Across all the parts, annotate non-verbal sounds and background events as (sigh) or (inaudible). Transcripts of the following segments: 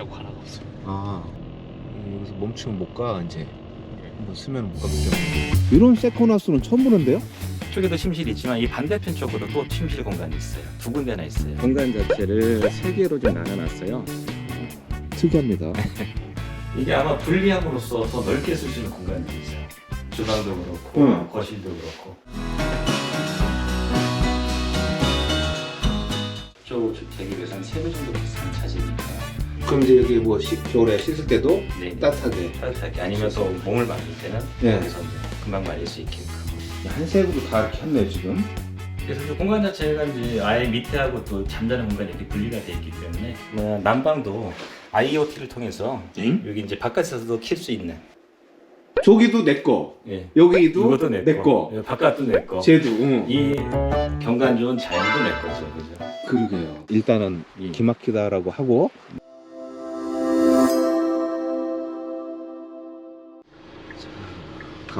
자국 하나가 없어요. 아 음, 여기서 멈추면 못 가 이제 한번 쓰면 못 때문에 이런 세컨하우스는 처음 보는데요? 쪽에도 침실이 있지만 이 반대편 쪽으로 또 침실 공간이 있어요. 두 군데나 있어요. 공간 자체를 세 개로 좀 나눠놨어요. 특이합니다 (laughs) 이게 아마 분리함으로써 더 넓게 쓸 수 있는 공간들이 있어요. 주방도 그렇고 응. 거실도 그렇고. 저 주택에 비해서 한 3배 정도 비싼 차지니까 그럼 이제 여기 뭐 시, 겨울에 씻을 때도 네. 따뜻하게 따뜻하게 아니면 또 몸을 말릴 때는 네. 여기서 이제 금방 말릴 수 있게끔 한색으로 다 이렇게 했네요 지금 그래서 그 공간 자체가 이제 아예 밑에하고 또 잠자는 공간이 이렇게 분리가 되어 있기 때문에 뭐 난방도 IoT를 통해서 응? 여기 이제 바깥에서도 킬 수 있는 저기도 내거 예. 여기도 이것도 내 거. 예, 바깥도 내 거. 쟤도 응. 이 경관 좋은 자연도 내 거죠, 그죠? 그러게요 일단은 예. 기막히다라고 하고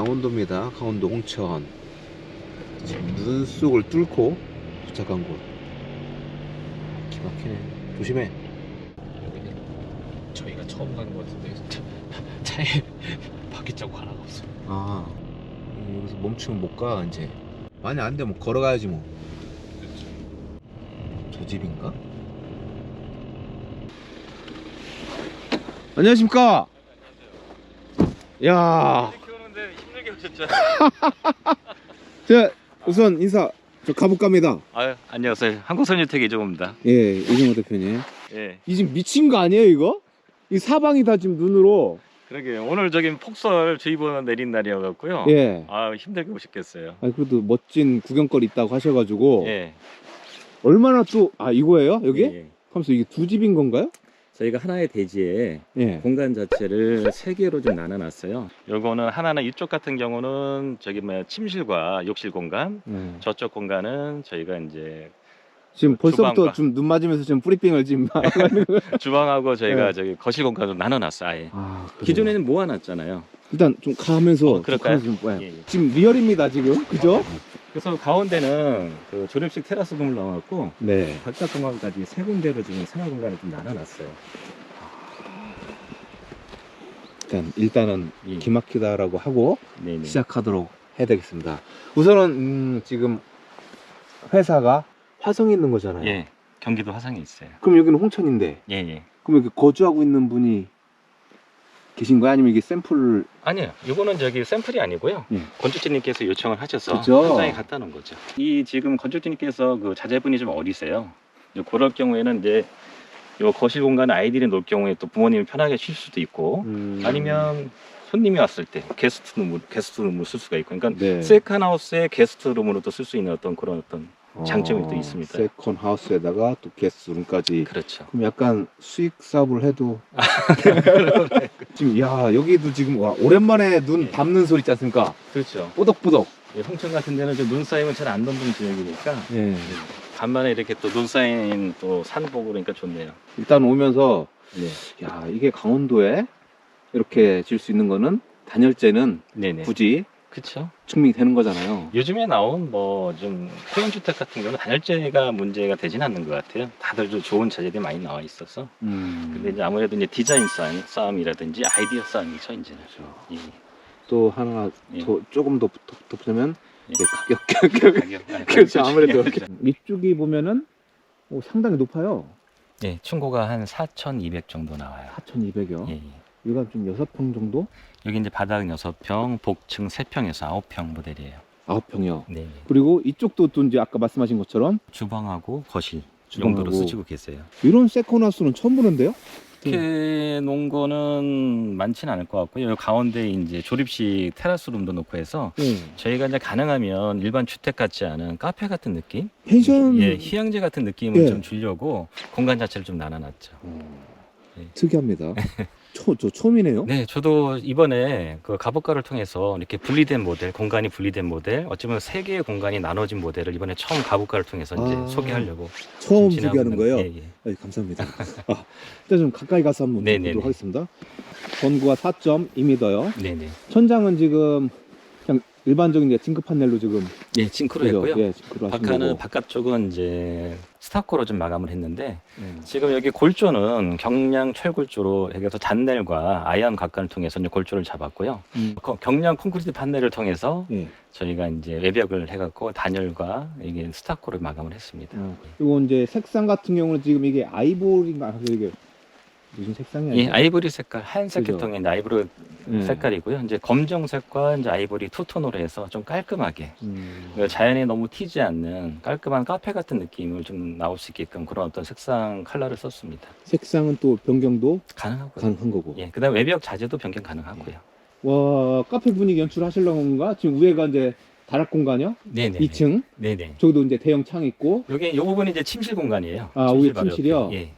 강원도입니다. 강원도 홍천. 눈 속을 뚫고 도착한 곳. 기막히네. 조심해. 여기는 저희가 처음 가는 것 같은데 차, (laughs) 차에 바퀴 자국 하나가 없어요. 아 음, 여기서 멈추면 못 가 이제. 많이 안 되면 걸어가야지 뭐. 저 집인가? 안녕하십니까? 야 (laughs) 자, 우선 인사 저 가볼까입니다 아유, 안녕하세요. 한국선유택 이종호입니다. 예 이정호 대표님 예. 이 지금 미친 거 아니에요 이거? 이 사방이 다 지금 눈으로 그러게 오늘 저기 폭설 주의보 내린 날이어갖고요. 예 아 힘들게 오셨겠어요. 아 그래도 멋진 구경거리 있다고 하셔가지고 예. 얼마나 또 아 이거예요 여기? 예, 예. 하면서 이게 두 집인 건가요? 저희가 하나의 대지에 예 공간 자체를 세 개로 좀 나눠놨어요. 요거는 하나는 이쪽 같은 경우는 저기 뭐야 침실과 욕실 공간, 예. 저쪽 공간은 저희가 이제 지금 벌써부터 주방과. 좀 눈 맞으면서 지금 (laughs) 뿌리핑을 지금 주방하고 저희가 네. 저기 거실 공간으로 나눠놨어 아예. 아, 그래요? 기존에는 모아놨잖아요. 일단 좀 가면서 어, 좀 그럴까요? 가면서 좀 봐요. 예, 예. 지금 리얼입니다 지금 그죠? 그래서 가운데는 그 조립식 테라스 건물 넣어갖고 네. 바깥 공간까지 세 군데로 지금 생활 공간을 좀 나눠놨어요. 일단 일단은 예. 기막히다라고 하고 네네. 시작하도록 해야 되겠습니다. 우선은 음, 지금 회사가 화성에 있는 거잖아요. 예. 경기도 화성에 있어요. 그럼 여기는 홍천인데 예, 예. 그럼 여기 거주하고 있는 분이 계신 거야 아니면 이게 샘플 아니요. 이거는 저기 샘플이 아니고요. 예. 건축주님께서 요청을 하셔서 그죠? 현장에 갖다 놓은 거죠. 이 지금 건축주님께서 그 자제분이 좀 어리세요. 이제 그럴 경우에는 이제 요 거실 공간 아이들이 놀 경우에 또 부모님이 편하게 쉴 수도 있고 음, 아니면 손님이 왔을 때 게스트룸 게스트룸을 쓸 수가 있고 그러니까 네. 세컨하우스의 게스트룸으로도 쓸 수 있는 어떤 그런 어떤 장점이 또 있습니다. 세컨 하우스에다가 또 게스트룸까지 그렇죠. 그럼 약간 수익 사업을 해도 (laughs) 지금 야 여기도 지금 와 오랜만에 눈 예. 밟는 소리 있지 않습니까? 그렇죠. 뽀덕뽀덕. 예, 홍천 같은 데는 좀눈 쌓이면 잘 안 덮는 지역이니까 예. 간만에 이렇게 또 눈 쌓인 또 산 보고 그러니까 좋네요. 일단 오면서 네. 야 이게 강원도에 이렇게 질 수 있는 거는 단열재는 네네. 굳이 그렇죠. 증명이 되는 거잖아요. 요즘에 나온 뭐좀 소형주택 같은 경우는 단열재가 문제가 되진 않는 것 같아요. 다들 좀 좋은 자재들이 많이 나와 있어서. 음. 근데 이제 아무래도 이제 디자인 싸움, 싸움이라든지 아이디어 싸움이죠 이제는. 예. 또 하나 예. 더 조금 더 붙- 덧붙이면 예. 이제 가격 가격 가격. 아, (laughs) 그렇죠 아무래도 그렇죠. 이쪽이 보면은 오, 상당히 높아요. 예, 층고가 한 4,200 정도 나와요. 4,200여. 예, 예. 여기가 좀 여섯 평 정도? 여기 이제 바닥 6평, 복층 3평에서 9평 모델이에요. 아홉 평이요. 네. 그리고 이쪽도 또 이제 아까 말씀하신 것처럼 주방하고 거실 주방하고. 용도로 쓰시고 계세요. 이런 세컨하우스는 처음 보는데요? 이렇게 놓은 거는 많지는 않을 것 같고요. 여기 가운데 이제 조립식 테라스 룸도 놓고 해서 네. 저희가 이제 가능하면 일반 주택 같지 않은 카페 같은 느낌, 펜션 예, 휴양지 같은 느낌을 예. 좀 주려고 공간 자체를 좀 나눠놨죠. 예. 특이합니다. (laughs) 초, 저 처음이네요. 네, 저도 이번에 그 가복가를 통해서 이렇게 분리된 모델, 공간이 분리된 모델, 어쩌면 세 개의 공간이 나눠진 모델을 이번에 처음 가복가를 통해서 이제 아, 소개하려고 처음 진행하고 소개하는 거예요. 예, 예. 네, 감사합니다. 아, 일단 좀 가까이 가서 한번 네네네. 보도록 하겠습니다. 전구가 4.2m요. 네 네. 천장은 지금 그냥 일반적인 이제 징크 판넬로 지금 예, 징크로 그죠? 했고요. 예, 징크로 하신 바깥은 거고. 바깥 쪽은 이제 스타코로 좀 마감을 했는데 음. 지금 여기 골조는 경량 철골조로 해서 잔넬과 아이암 각관을 통해서 이제 골조를 잡았고요. 음. 거- 경량 콘크리트 판넬을 통해서 예. 저희가 이제 외벽을 해갖고 단열과 이게 스타코를 마감을 했습니다. 어. 그리고 이제 색상 같은 경우는 지금 이게 아이보리인가 아, 이게 무슨 색상이 예? 아이보리 색깔 하얀색 그죠. 계통의 이제 아이보리 음. 색깔이고요. 이제 검정색과 이제 아이보리 투톤으로 해서 좀 깔끔하게 음. 그 자연에 너무 튀지 않는 깔끔한 카페 같은 느낌을 좀 나올 수 있게끔 그런 어떤 색상 컬러를 썼습니다. 색상은 또 변경도 가능하고요. 가능한 거고. 예, 그다음 외벽 자재도 변경 가능하고요. 와 카페 분위기 연출하시려는 건가? 지금 위에가 이제 다락 공간이요? 네네. 2층. 네네. 저기도 이제 대형 창 있고 여기 요 부분이 이제 침실 공간이에요. 아, 위에 바로 침실이요? 옆에. 예.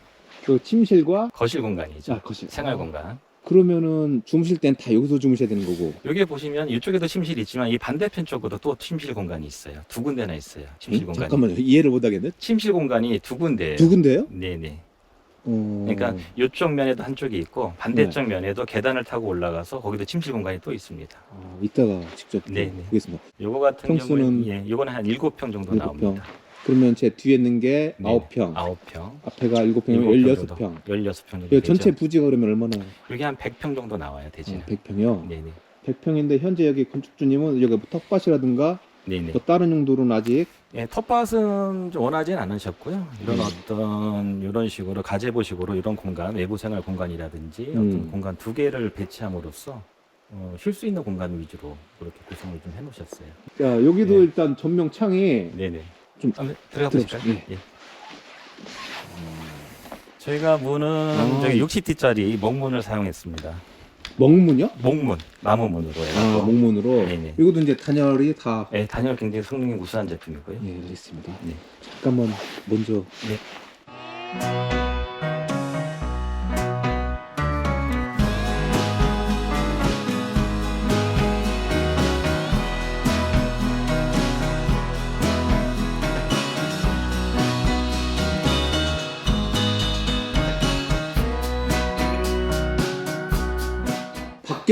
그 침실과 거실 공간이죠. 아, 거실. 생활 아. 공간. 그러면은 주무실 땐 다 여기서 주무셔야 되는 거고. 여기 보시면 이쪽에도 침실이 있지만 이 반대편 쪽으로 또 침실 공간이 있어요. 두 군데나 있어요. 침실 응? 공간이. 잠깐만요. 이해를 못 하겠네. 침실 공간이 두 군데예요. 두 군데요? 네 네. 어... 그러니까 이쪽 면에도 한쪽이 있고 네. 반대쪽 면에도 계단을 타고 올라가서 거기도 침실 공간이 또 있습니다. 아, 이따가 직접 네, 네. 보겠습니다. 요거 같은 평수는 경우는 예, 요거는 한 7평 정도 일곱 나옵니다. 그러면 제 뒤에 있는 게 네. 아홉 평 아홉 평. 앞에가 일곱 평이면 열여섯 평. 16평 정도 그 전체 되죠. 부지가 그러면 얼마나? 여기 한 100평 정도 나와야 되죠. 어, 100평이요? 네네. 100평인데 현재 여기 건축주님은 여기 뭐 텃밭이라든가 네네. 또 다른 용도로는 아직 예, 텃밭은 좀 원하진 않으셨고요. 이런 음. 어떤 이런 식으로 가제보식으로 이런 공간, 외부 생활 공간이라든지 음. 어떤 공간 두 개를 배치함으로써 어, 쉴 수 있는 공간 위주로 그렇게 구성을 좀 해놓으셨어요. 자 여기도 네. 일단 전명 창이 네네. 좀 한번 들어가. 보실까요? 예. 저희가 문은 아. 저기 60T짜리 목문을 사용했습니다. 먹문이요? 목문, 나무 문으로 아 해서. 목문으로 네네. 이것도 이제 단열이 다 예, 단열 굉장히 성능이 우수한 제품이고요. 예, 알겠습니다. 네. 잠깐만 먼저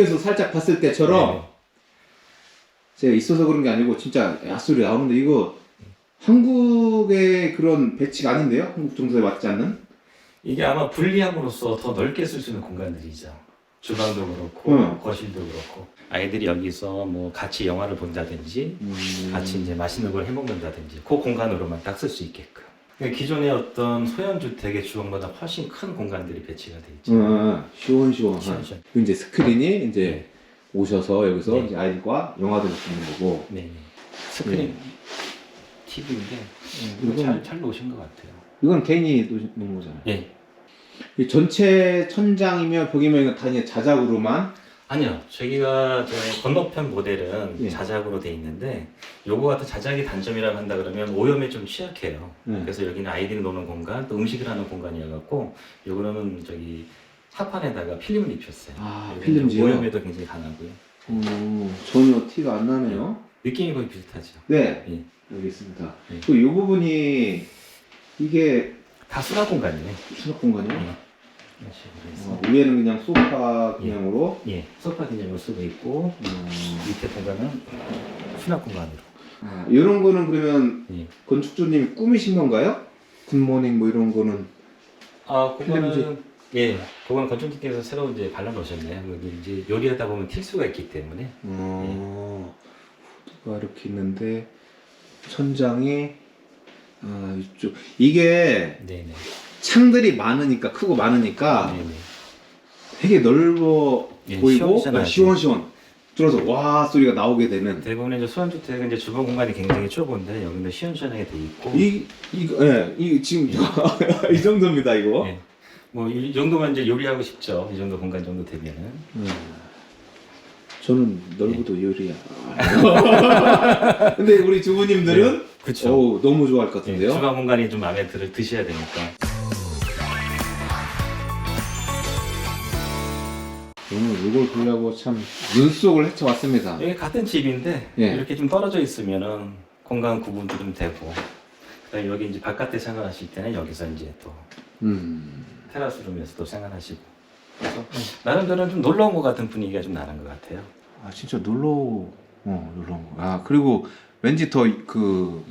밖에서 살짝 봤을 때처럼 네. 제가 있어서 그런 게 아니고 진짜 야소리 나오는데 이거 한국의 그런 배치가 아닌데요? 한국 정서에 맞지 않는? 이게 아마 분리함으로써 더 넓게 쓸 수 있는 공간들이죠. 주방도 그렇고 응. 거실도 그렇고 아이들이 여기서 뭐 같이 영화를 본다든지 같이 이제 맛있는 걸 해먹는다든지 그 공간으로만 딱 쓸 수 있게끔. 그러니까 기존의 어떤 소형 주택의 주방보다 훨씬 큰 공간들이 배치가 돼 있죠. 응, 시원시원한. 시원시원. 그리고 이제 스크린이 이제 오셔서 여기서 네. 이제 아이들과 영화도 있는 거고. 네. 스크린 TV인데 이거 이건, 잘, 잘 놓으신 것 같아요. 이건 개인이 놓- 놓은 거잖아요. 예. 이 전체 천장이며 벽이며 이거 다 이제 자작으로만 아니요. 저기가 저희 건너편 모델은 예. 자작으로 돼 있는데 요거 같은 자작이 단점이라고 한다 그러면 오염에 좀 취약해요. 네. 그래서 여기는 아이들이 노는 공간, 또 음식을 하는 공간이어 갖고 요거는 저기 차판에다가 필름을 입혔어요. 아, 필름지요? 오염에도 굉장히 강하고요. 어, 전혀 티가 안 나네요. 느낌이 거의 비슷하죠. 네, 예. 여기 있습니다. 네. 또이 부분이 이게 다 수납 공간이에요. 수납 공간이요? 예. 이런 식으로 해서. 어, 위에는 그냥 소파 그냥으로. 예. 소파 기념으로 쓰고 있고 음, 밑에 공간은 수납 공간으로. 아, 이런 거는 그러면 예. 건축주님이 꾸미신 건가요? 굿모닝 뭐 이런 거는 아, 그거는? 예, 그건 건축님께서 새로 이제 발라 놓으셨네요. 여기 이제 요리하다 보면 튈 수가 있기 때문에. 어, 후드가 이렇게 있는데 천장이 아 이쪽 이게 네네. 창들이 많으니까 크고 많으니까 네네. 되게 넓어 예, 보이고 시원시원하지. 시원시원 들어서 와 소리가 나오게 되는 대부분의 이제 소형주택은 이제 주방 공간이 굉장히 좁은데 여기는 시원시원하게 돼 있고. 이 이거 예, 이 지금 (laughs) 이 정도입니다 이거. 예. 뭐 이 정도면 이제 요리하고 싶죠. 이 정도 공간 정도 되면은. 음. 저는 넓어도 예. 요리야. (laughs) 근데 우리 주부님들은 그렇죠. 어우, 너무 좋아할 것 예, 같은데요. 주방 공간이 좀 마음에 들 드셔야 되니까. 오늘 이걸 보려고 참 눈속을 헤쳐왔습니다. 여기 같은 집인데 예. 이렇게 좀 떨어져 있으면은 공간 구분도 좀 되고. 그다음에 여기 이제 바깥에 생활하실 때는 여기서 이제 또 음. 테라스 룸에서 또 생활하시고. 그래서 나름대로 좀 놀러 온 것 같은 분위기가 좀 나는 것 같아요. 아 진짜 놀러 어 놀러 온 거. 아 그리고 왠지 더 그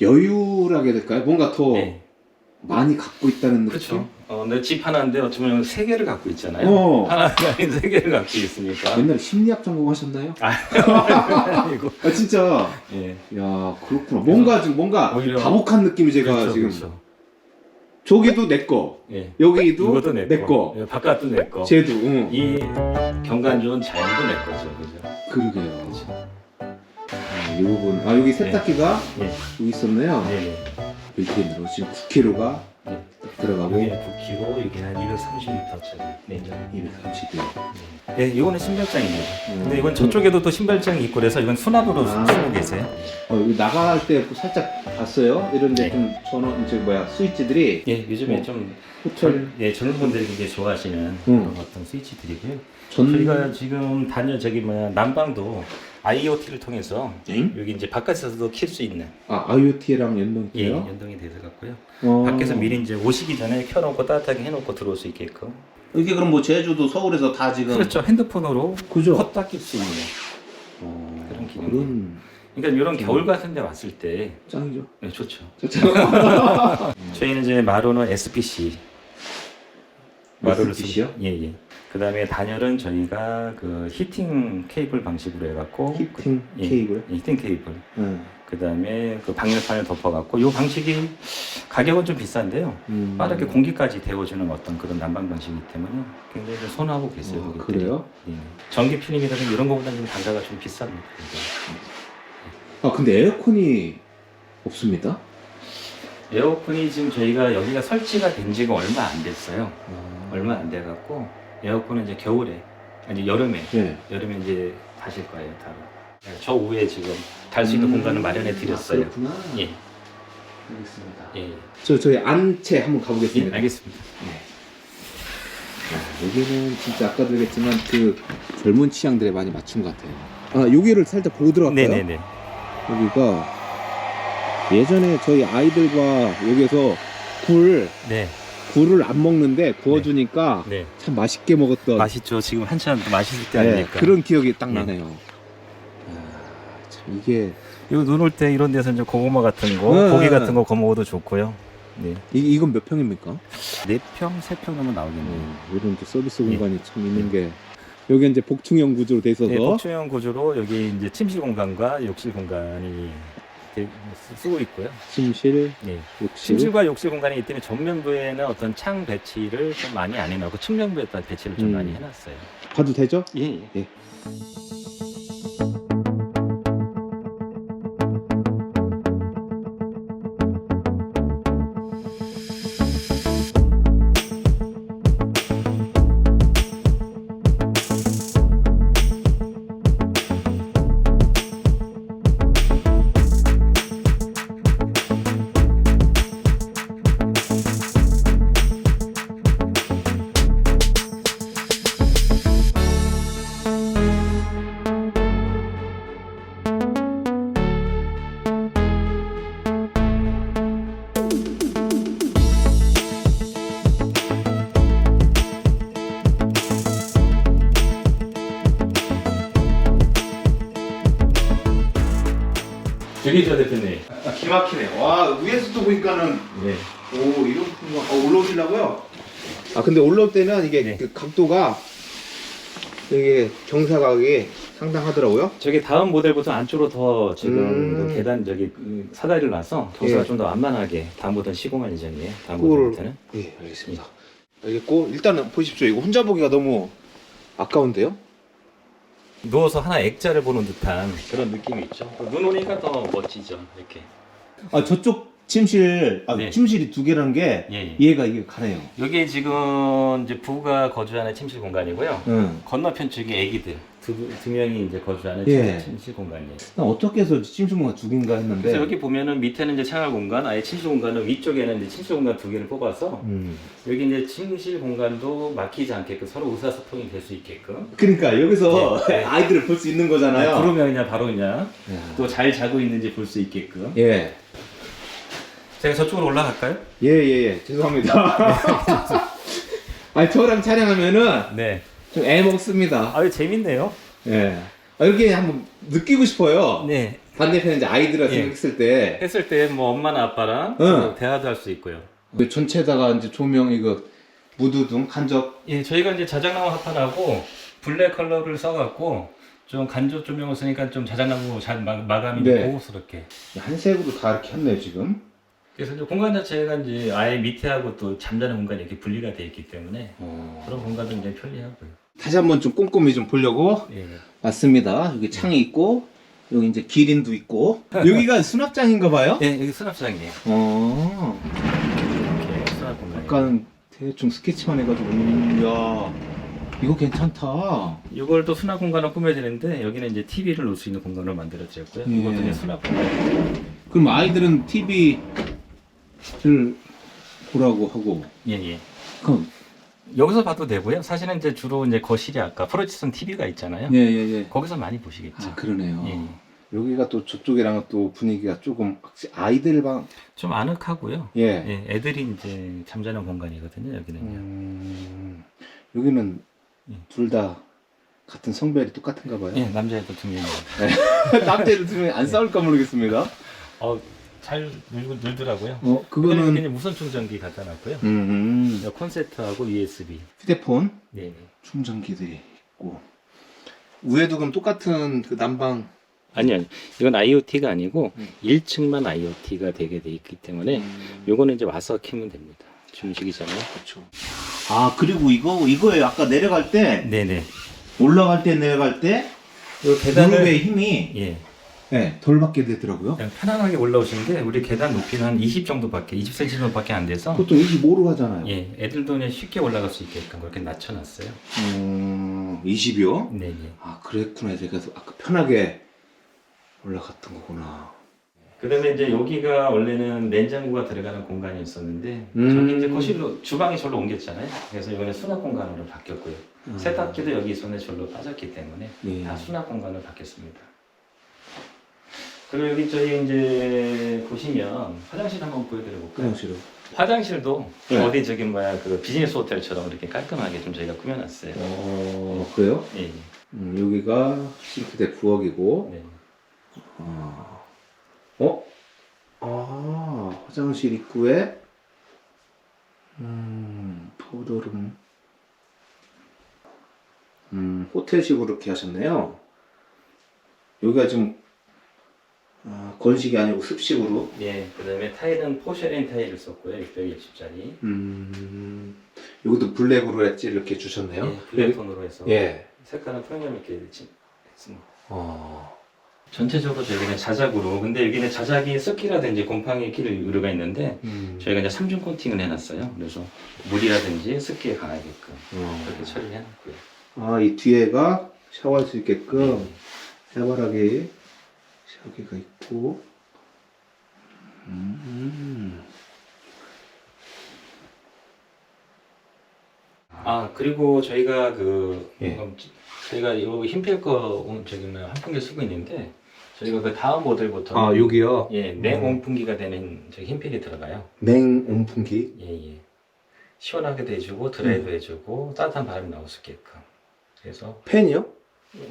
여유라게 될까요? 뭔가 더 네. 많이 갖고 있다는 느낌? 그렇죠. 어, 내집 하나인데 어쩌면 세 개를 갖고 있잖아요. 어. 하나가 아닌 세 개를 갖고 있으니까. 옛날에 심리학 전공하셨나요? 아니고. 아 진짜 예. 야 그렇구나 뭔가 지금 뭔가 오히려- 다복한 느낌이 제가 그렇죠, 지금 그렇죠. 저기도 내거 예. 여기도 이것도 내내 거. 예, 바깥도 내 거. 쟤도 응. 이 경관 좋은 자연도 내 거죠, 그죠? 그러게요 그렇죠. 아, 이 부분 아 여기 세탁기가 예. 여기 있었네요 네, 네. 이렇게 들어 지금 9kg가 네. 들어가고 여기는 9kg, 여기 한 230리터짜리 냉장. 230kg 예, 이거는 신발장입니다. 음. 근데 이건 저쪽에도 또 신발장이 있고 그래서 이건 수납으로 아. 쓰고 계세요. 어, 여기 나갈 때 살짝 봤어요 이런데 네. 좀 전원 이제 뭐야 스위치들이 예, 요즘에 어. 좀 호텔 젊, 예, 젊은 분들이 굉장히 좋아하시는 음. 그런 어떤 스위치들이고요. 전 저희가 지금 단연 저기 뭐야 난방도 IoT를 통해서 엥? 여기 이제 바깥에서도 킬 수 있는 아 IoT랑 예, 연동돼요? 연동이 돼서 갖고요. 어. 밖에서 미리 이제 오시기 전에 켜놓고 따뜻하게 해놓고 들어올 수 있게끔. 이게 그럼 뭐 제주도 서울에서 다 지금 그렇죠. 핸드폰으로 그죠? 헛다 낄 수 있는. 어, 그런 기능이. 그런 그러니까 이런 겨울 같은 데 왔을 때 짱이죠. 네, 좋죠. 좋죠. (laughs) 저희는 이제 마루는 SPC. SPC 요? 쓰- 예, 예. 그 다음에 단열은 저희가 그 히팅 케이블 방식으로 해갖고. 히팅 그- 예, 케이블. 예, 히팅 케이블. 응. 그 다음에 그 방열판을 덮어갖고 이 방식이 가격은 좀 비싼데요. 음. 빠르게 공기까지 데워주는 어떤 그런 난방 방식이기 때문에 굉장히 좀 선호하고 계세요. 아, 고객들이. 그래요? 예. 전기 필름이라든지 이런 거보다는 좀 단가가 좀 비쌉니다. 아 근데 에어컨이 없습니다. 에어컨이 지금 저희가 여기가 설치가 된 지가 얼마 안 됐어요. 아. 얼마 안 돼갖고 에어컨은 이제 겨울에 아니 여름에 네. 여름에 이제 다실 거예요 따로. 네, 저 위에 지금 달 수 있는 공간을 마련해 드렸어요. 아, 그렇구나. 예, 알겠습니다. 예, 저 저희 안채 한번 예, 가보겠습니다. 알겠습니다. 야, 여기는 진짜 아까도 얘기했지만 그 젊은 취향들에 많이 맞춘 것 같아요. 아 여기를 살짝 보고 들어갈까요? 네네네. 여기가 예전에 저희 아이들과 여기서 굴 네, 굴을 안 먹는데 구워주니까 네. 참 맛있게 먹었던 맛있죠. 지금 한참 맛있을 때 네, 아닙니까? 그런 기억이 딱 네. 나네요. 아, 참 이게 이거 눈 올 때 이런 데서 이제 고구마 같은 거, 네. 고기 같은 거 구워 먹어도 좋고요. 네, 이, 이건 몇 평입니까? 네 평, 세평 넘으면 나오겠네요. 음, 이런 또 서비스 예. 공간이 참 있는 게 여기 이제 복층형 구조로 돼 있어서 네, 복층형 구조로 여기 이제 침실 공간과 욕실 공간이 되- 쓰- 쓰고 있고요. 침실, 네. 욕실. 침실과 욕실 공간이 있기 때문에 전면부에는 어떤 창 배치를 좀 많이 안 해놓고 측면부에 따라 배치를 좀 음. 많이 해놨어요. 봐도 되죠? 예, 예. 기막히네. 와 위에서도 보니까는 네. 오 이런 풍경. 어, 올라오시려고요? 아 근데 올라올 때는 이게 네. 그 각도가 되게 경사각이 상당하더라고요. 저게 다음 모델부터 안쪽으로 더 지금 음. 그 계단 저기 그 사다리를 놔서 경사가 예. 좀 더 완만하게 다음부터 는 시공할 예정이에요. 다음 그걸- 모델부터는. 예, 알겠습니다. 알겠고 일단은 보십시오. 이거 혼자 보기가 너무 아까운데요? 누워서 하나 액자를 보는 듯한 그런 느낌이 있죠. 눈 오니까 더 멋지죠. 이렇게. 아 저쪽 침실, 아 네. 침실이 두 개라는 게 예, 예. 얘가 이게 가네요. 여기 지금 이제 부부가 거주하는 침실 공간이고요. 응. 건너편 쪽이 애기들 두, 두 명이 이제 거주 하는 예. 침실 공간이에요. 난 어떻게 해서 침실 공간 두 개인가 했는데. 그래서 여기 보면은 밑에는 이제 생활 공간, 아예 침실 공간은 위쪽에는 이제 침실 공간 두 개를 뽑아서 음. 여기 이제 침실 공간도 막히지 않게끔 서로 의사소통이 될 수 있게끔. 그러니까 여기서 네. (laughs) 아이들을 볼 수 있는 거잖아요. 부르면 그냥 바로 그냥 야. 또잘 자고 있는지 볼 수 있게끔. 예. 제가 저쪽으로 올라갈까요? 예, 예, 예. 죄송합니다. (laughs) (laughs) 아니, 저랑 촬영하면은 네. 좀 애 먹습니다. 아유 재밌네요. 예. 아, 이렇게 한번 느끼고 싶어요. 네. 반대편에 이제 아이들을 예. 생각했을 때 했을 때 뭐 엄마나 아빠랑 응. 대화도 할 수 있고요. 그 전체에다가 이제 조명 이거 무드등 간접 예, 저희가 이제 자작나무 합판하고 블랙 컬러를 써갖고 좀 간접 조명을 쓰니까 좀 자작나무 잘 마, 마감이 네. 고급스럽게. 한색으로 다 이렇게 했네요 지금. 그래서 이제 공간 자체가 이제 아예 밑에하고 또 잠자는 공간이 이렇게 분리가 돼 있기 때문에 그런 공간도 굉장히 편리하고요. 다시 한번 좀 꼼꼼히 좀 보려고 예. 왔습니다. 여기 창이 있고 여기 이제 기린도 있고 (laughs) 여기가 수납장인가 봐요. 예, 여기 수납장이에요. 어, 이렇게 수납 공간. 약간 대충 스케치만 해가지고 야 이거 괜찮다. 이걸 또 수납 공간으로 꾸며야 되는데 여기는 이제 TV를 놓을 수 있는 공간으로 만들어졌고요. 예. 이것도 이제 수납 공간. 그럼 아이들은 TV를 보라고 하고 예, 예. 그럼 여기서 봐도 되고요. 사실은 이제 주로 이제 거실이 아까 프로지선 TV가 있잖아요. 예 예 예. 거기서 많이 보시겠죠. 아 그러네요. 예, 예. 여기가 또 저쪽이랑은 또 분위기가 조금 확실히 아이들 방. 좀 아늑하고요. 예. 예, 애들이 이제 잠자는 공간이거든요. 여기는요. 음, 여기는 예. 둘 다 같은 성별이 똑같은가 봐요. 예, 남자애도 두 명이요. (laughs) 남자애들 두 명이 안 싸울까 모르겠습니다. 어, 잘 놀, 놀더라고요. 어, 그거는 그냥 무선 충전기 갖다 놨고요. 음, 이 콘센트하고 USB. 휴대폰 네, 네. 충전기들이 있고 위에도 그럼 똑같은 그 난방 아니요, 아니. 이건 IoT가 아니고 음. 1층만 IoT가 되게 돼 있기 때문에 요거는 이제 와서 키면 됩니다. 중식이잖아요. 그렇죠. 아 그리고 이거 이거에 아까 내려갈 때 네네. 올라갈 때 내려갈 때요 무릎의 힘이 예. 네, 덜 받게 되더라고요. 그냥 편안하게 올라오시는데 우리 계단 높이는 한 20 정도밖에 20cm 정도밖에 안 돼서 보통 25로 하잖아요. 예, 애들도 그냥 쉽게 올라갈 수 있게끔 그렇게 낮춰놨어요. 음, 20이요? 네 네. 아 그랬구나. 제가 아까 편하게 올라갔던 거구나. 그다음에 이제 여기가 원래는 냉장고가 들어가는 공간이 있었는데 음. 저기 이제 거실로 주방이 절로 옮겼잖아요. 그래서 이번에 수납 공간으로 바뀌었고요. 세탁기도 여기 있었는데 절로 빠졌기 때문에 예. 다 수납 공간으로 바뀌었습니다. 그리고 여기 저희 이제 보시면 화장실 한번 보여드려 볼까요? 화장실은. 화장실도 네. 어디 저기 뭐야 그 비즈니스 호텔처럼 이렇게 깔끔하게 좀 저희가 꾸며놨어요. 어 그래요? 예, 예. 음, 여기가 싱크대 부엌이고. 네. 아. 어? 아 화장실 입구에 음 파우더룸. 음 호텔식으로 이렇게 하셨네요. 여기가 지금 아, 건식이 아니고 습식으로. 예, 그 다음에 타일은 포쉐린 타일을 썼고요. 660짜리. 음 여기도 블랙으로 엣지 이렇게 주셨네요. 예, 블랙톤으로 해서 예. 색깔은 프리미엄 있게 지- 했습니다. 어. 전체적으로 저희는 자작으로 근데 여기는 자작이 습기라든지 곰팡이 낄 우려가 있는데 음. 저희가 이제 삼중 코팅을 해놨어요. 그래서 물이라든지 습기에 강하게끔 어. 그렇게 처리해놨고요. 아, 이 뒤에가 샤워할 수 있게끔 네. 해바라기 샤워기가 있고. 음. 아 그리고 저희가 그 예. 음, 저희가 이 힘필거 저기 뭐 한풍기 쓰고 있는데 저희가 그 다음 모델부터 아, 여기요? 예, 냉 음. 온풍기가 되는 저기 힘필이 들어가요. 냉 온풍기. 예, 예. 시원하게도 해주고 드라이도 음. 해주고 따뜻한 바람이 나올 수 있게끔. 그래서 팬이요?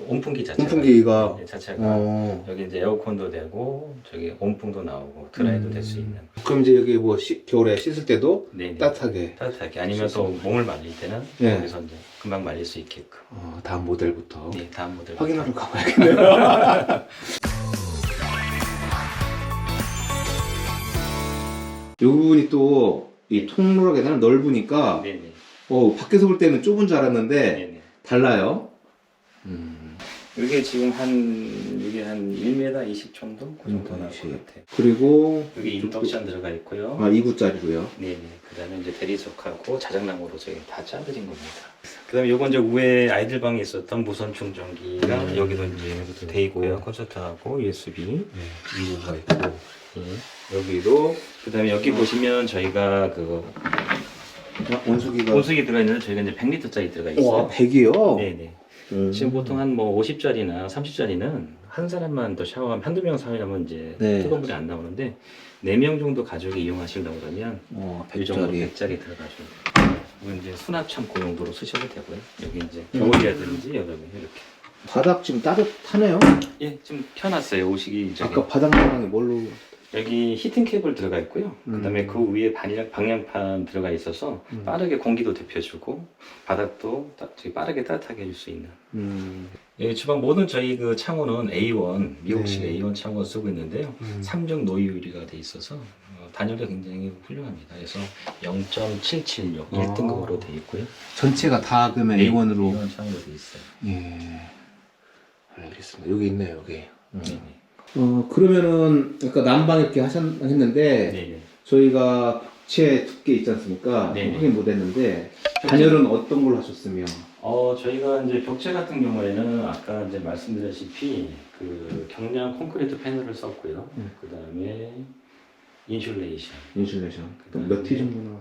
온풍기 자체가 온풍기가. 예, 자체가 어. 여기 이제 에어컨도 되고 저기 온풍도 나오고 드라이도 음. 될수 있는. 그럼 이제 여기 뭐 시- 겨울에 씻을 때도 네, 네. 따뜻하게. 따뜻하게 아니면 또 몸을 말릴 때는 예. 여기서 이제 금방 말릴 수 있게끔. 어, 다음 모델부터. 네, 다음 모델 확인하러 가봐야겠네요. (laughs) 이 부분이 또 이 통로라 계단은 넓으니까 네, 네, 어, 밖에서 볼 때는 좁은 줄 알았는데 네, 네. 달라요. 음. 이게 지금 한 이게 한 1m 20 정도 그 정도 나올 것 20. 같아요. 그리고 여기 인덕션 들어가 있고요. 아 2구짜리로요. 네네. 그다음에 이제 대리석하고 자작나무로 저희 다 짜드린 겁니다. 그다음에 요건 이제 우에 아이들 방에 있었던 무선 충전기가 음. 여기도 이제 돼 있고요. 콘서트하고 USB. 2구가 있고 예. 여기도 그다음에 여기 보시면 저희가 그 아, 온수기가 온수기 들어가 있는데 저희가 이제 100리터짜리 들어가 있어요. 와 100이요? 네네. 음. 지금 보통 한 뭐 50짜리나 30짜리는 한 사람만 더 샤워하면 한두 명 사용하면 이제 네. 뜨거운 물이 안 나오는데 4명 정도 가족이 이용하시려고 그러면 어, 이 정도 100짜리 100짜리 들어가죠. 이건 이제 수납 창고 용도로 쓰셔도 되고요. 여기 이제 겨울이라든지 여름에 이렇게. 바닥 지금 따뜻하네요. 예, 좀 펴놨어요. 오시기 저기. 아까 바닥 모양이 뭘로? 여기 히팅 케이블 들어가 있고요. 음. 그다음에 그 위에 방향, 방향판 들어가 있어서 음. 빠르게 공기도 데펴주고 바닥도 따, 빠르게 따뜻하게 해줄 수 있는. 음. 여기 주방 모든 저희 그 창호는 A1 미국식 네. A1 창호 쓰고 있는데요. 음. 3중 노유 유리가 돼 있어서 어, 단열도 굉장히 훌륭합니다. 그래서 0.776 아. 1등급으로 돼 있고요. 전체가 다 그러면 네, A1으로. A1 창호로 돼 있어요. 예. 알겠습니다. 여기 있네요, 여기. 음. 네, 어 그러면은 아까 난방 이렇게 하셨는데 네. 네. 저희가 벽체 두께 있지 않습니까? 네네. 확인 못 했는데 단열은 어떤 걸 하셨으며? 어, 저희가 이제 벽체 같은 경우에는 아까 이제 말씀드렸다시피 그 경량 콘크리트 패널을 썼고요. 음. 그 다음에 인슐레이션. 인슐레이션 그다음에- 몇 티 정도나?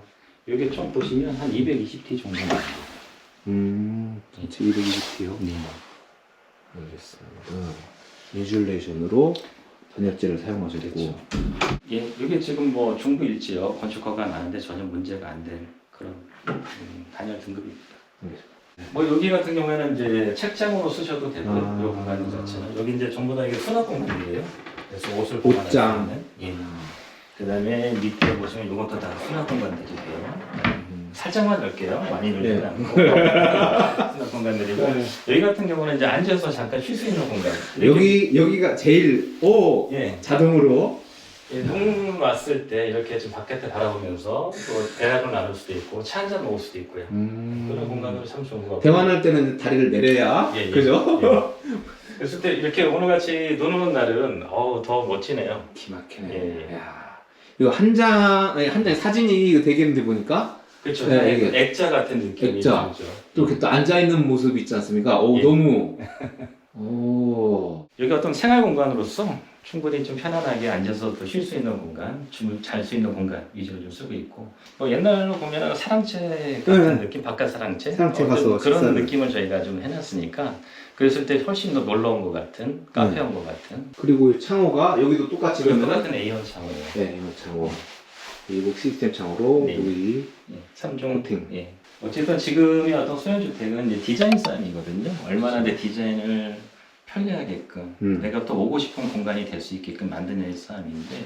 여기 좀 보시면 한 220T 정도 나와요. 음, 전체 220T요. 네. 알겠습니다. 인슐레이션으로 단열재를 사용하셨고. 그렇죠. 예, 이게 지금 뭐 중부 일지요 건축허가 나는데 전혀 문제가 안된 그런 음, 단열 등급입니다. 알겠습니다. 뭐 여기 같은 경우에는 이제 책장으로 쓰셔도 되고요. 아. 이 공간 자체는 여기 이제 전부 다 이게 수납 공간이에요. 그래서 옷을 옷장. 예. 그다음에 밑에 보시면 이것도 다 수납 공간들이고요. 음. 살짝만 넓게요. 많이 넓지는 네. 않고 (laughs) 공간들이고 여기 같은 경우는 이제 앉아서 잠깐 쉴 수 있는 공간. 이렇게- 여기 여기가 제일 오 예. 자동으로 예, 눈 왔을 때 이렇게 좀 바깥에 바라보면서 또 대화를 나눌 수도 있고 차 한잔 먹을 수도 있고요. 그런 공간으로 참 좋은 것 같아요. 음. 대화할 때는 다리를 내려야 예, 예. 그죠? 예. 그랬을 때 이렇게 오늘같이 눈 오는 날은 어우 더 멋지네요. 기막히네. 예, 예. 야. 이거 한 장 아니 한 장의 사진이 되겠는데 보니까 그렇죠. 네, 네, 이게 액자 같은 느낌이 액자. 들죠. 또 이렇게 또 앉아 있는 모습 있지 않습니까? 오 예. 너무 (laughs) 오 여기 어떤 생활 공간으로서 충분히 좀 편안하게 앉아서 또쉴수 있는 공간, 춤을 잘 수 있는 공간 위주로 좀 쓰고 있고 뭐 옛날로 보면 사랑채 같은 네. 느낌, 바깥 사랑채, 사랑채 어, 가서 좀 그런 식사를. 느낌을 저희가 좀 해놨으니까 그랬을 때 훨씬 더 놀러 온 것 같은 카페 온 것 같은 그리고 이 창호가 여기도 똑같이 그러면 똑같은 A형 창호예요. 네 이거 창호 미국 시스템 창호로 네. 예, 3종 코팅. 예. 어쨌든 지금의 어떤 소형주택은 이제 디자인 싸움이거든요. 얼마나 내 디자인을 편리하게끔 음. 내가 또 오고 싶은 공간이 될 수 있게끔 만드냐의 싸움인데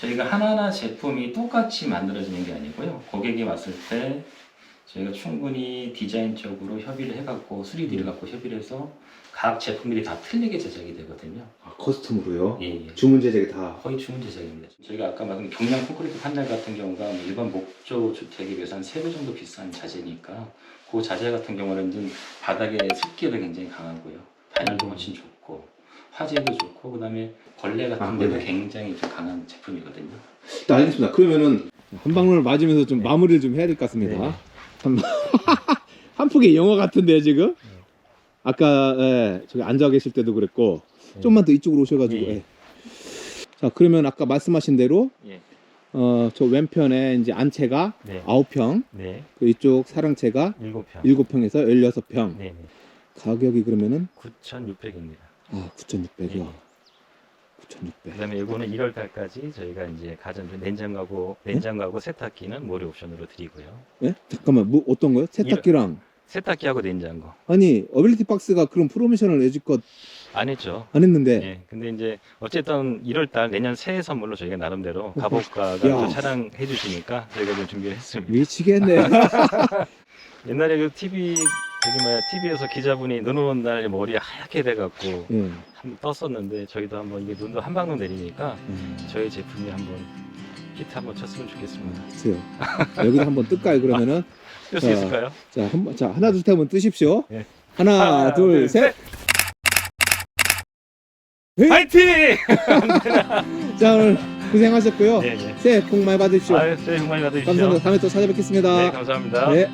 저희가 하나하나 제품이 똑같이 만들어지는 게 아니고요. 고객이 왔을 때 저희가 충분히 디자인적으로 협의를 해갖고 3D를 갖고 협의를 해서 각 제품들이 다 틀리게 제작이 되거든요. 아, 커스텀으로요. 예, 예. 주문 제작이 다 거의 주문 제작입니다. 저희가 아까 말한 경량 콘크리트 판넬 같은 경우가 뭐 일반 목조 주택에 비해서 한 3배 정도 비싼 자재니까 그 자재 같은 경우는 좀 바닥에 습기도 굉장히 강하고요. 단열도 훨씬 좋고 화재도 좋고 그다음에 벌레 같은 아, 데도 네네. 굉장히 좀 강한 제품이거든요. 네, 알겠습니다. 그러면은 한 방문을 맞으면서 좀 네. 마무리를 좀 해야 될 것 같습니다. 네네. 한, (laughs) 한 폭의 영화 같은데요 지금? 아까 예, 저기 앉아 계실 때도 그랬고 네. 좀만 더 이쪽으로 오셔가지고. 예, 예. 예. 자 그러면 아까 말씀하신 대로 예. 어 저 왼편에 이제 안채가 네. 9평, 네. 그 이쪽 사랑채가 7평. 7평에서 16평. 네. 네. 가격이 그러면은 9,600입니다. 아 9,600이요. 네. 9,600. 그다음에 이거는 1월 달까지 저희가 이제 가전 냉장고하고 냉장고하고 세탁기는 무료 옵션으로 드리고요. 예? 잠깐만 뭐 어떤 거요? 세탁기랑 세탁기하고 냉장고 아니 어빌리티 박스가 그런 프로모션을 해줄 것안안 했죠. 했는데 예. 근데 이제 어쨌든 1월 달 내년 새해 선물로 저희가 나름대로 가복가가 야. 또 차량해 주시니까 저희가 좀 준비를 했습니다. 미치겠네. (laughs) 옛날에 그 TV 저기 뭐야 TV에서 기자분이 눈 오는 날 머리 하얗게 돼 갖고 예. 한번 떴었는데 저희도 한번 이게 눈도 한 방울 내리니까 음, 저희 제품이 한번 히트 한번 쳤으면 좋겠습니다. 글쎄요. 여기서 한번 뜰까요 그러면은? (laughs) 뜰수 자, 있을까요? 자, 한 번, 자 하나 둘 셋 한번 뜨십시오. 예. 하나, 둘, 셋. 네. 파이팅! (laughs) 자 오늘 고생하셨고요. 네, 네. 새해 복 많이 받으십시오. 아유, 새해 복 많이 받으십시오. 감사합니다. 다음에 또 찾아뵙겠습니다. 네, 감사합니다. 네.